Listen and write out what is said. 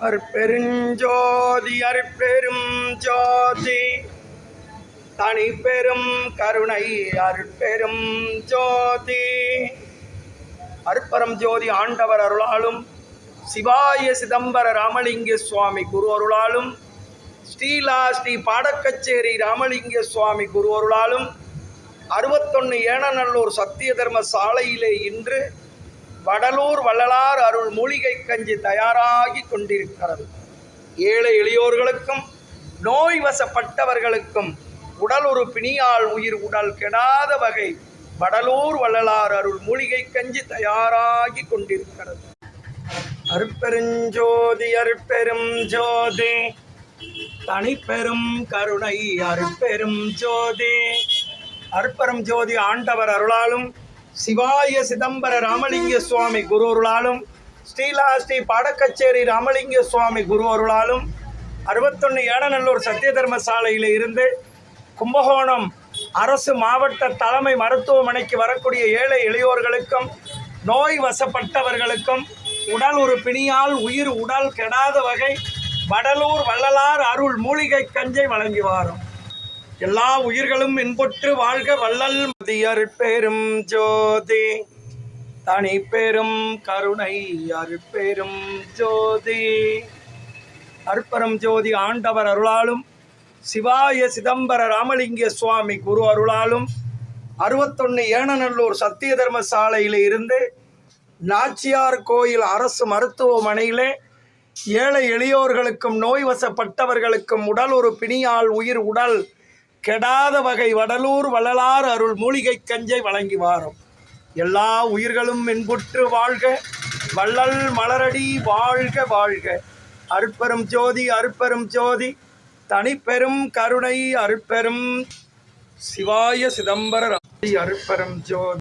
அற்பெருஞ்சோதி அற்பெரும் ஜோதி. தனி பெரும் கருணை அற்பெரும் ஜோதி. அற்பரம் ஜோதி ஆண்டவர் அருளாலும் சிவாய சிதம்பர ராமலிங்க சுவாமி குரு அருளாலும் ஸ்ரீலா ஸ்ரீ பாடக்கச்சேரி ராமலிங்க சுவாமி குரு அருளாலும் அறுபத்தொன்று ஏனநல்லூர் சத்திய தர்ம சாலையிலே இன்று வடலூர் வள்ளலார் அருள் மூலிகை கஞ்சி தயாராகி கொண்டிருக்கிறது. ஏழை எளியோர்களுக்கும் நோய் வசப்பட்டவர்களுக்கும் உடல் ஒரு பிணியால் உயிர் உடல் கெடாத வகை வடலூர் வள்ளலார் அருள் மூலிகை கஞ்சி தயாராகி கொண்டிருக்கிறது. அருட்பெருஞ்சோதி அருட்பெரும் ஜோதி தனிப்பெரும் கருணை அருட்பெரும் ஜோதி. அற்பரம் ஜோதி ஆண்டவர் அருளாலும் சிவாய சிதம்பர ராமலிங்க சுவாமி குரு அருளாலும் ஸ்ரீலாஸ்ரீ பாடக்கச்சேரி ராமலிங்க சுவாமி குரு அருளாலும் அறுபத்தொன்று ஏடநல்லூர் சத்திய தர்ம சாலையில் இருந்து கும்பகோணம் அரசு மாவட்ட தலைமை மருத்துவமனைக்கு வரக்கூடிய ஏழை எளியோர்களுக்கும் நோய் வசப்பட்டவர்களுக்கும் உடல் ஒரு பிணியால் உயிர் உடல் கெடாத வகை வடலூர் வள்ளலார் அருள் மூலிகை கஞ்சை வழங்கி வாரும். எல்லா உயிர்களும் இன்புற்று வாழ்க வள்ளல். மதியர் பெரும் ஜோதி. தனி பெரும் கருணை அருப்பெரும் ஜோதி. அற்பரம் ஜோதி ஆண்டவர் அருளாலும் சிவாய சிதம்பர ராமலிங்க சுவாமி குரு அருளாலும் அறுபத்தொன்று ஏனநல்லூர் சத்திய தர்ம சாலையில் இருந்து நாச்சியார் கோயில் அரசு மருத்துவமனையிலே ஏழை எளியோர்களுக்கும் நோய் வசப்பட்டவர்களுக்கும் உடல் ஒரு பிணியால் உயிர் உடல் கெடாத வகை வடலூர் வள்ளலார் அருள் மூலிகை கஞ்சை வழங்கி வாரும். எல்லா உயிர்களும் இன்புற்று வாழ்க வள்ளல் மலரடி வாழ்க வாழ்க. அருட்பெரும் ஜோதி அருட்பெரும் ஜோதி தனிப்பெரும் கருணை அருட்பெரும் சிவாய சிதம்பர அருட்பெரும் ஜோதி.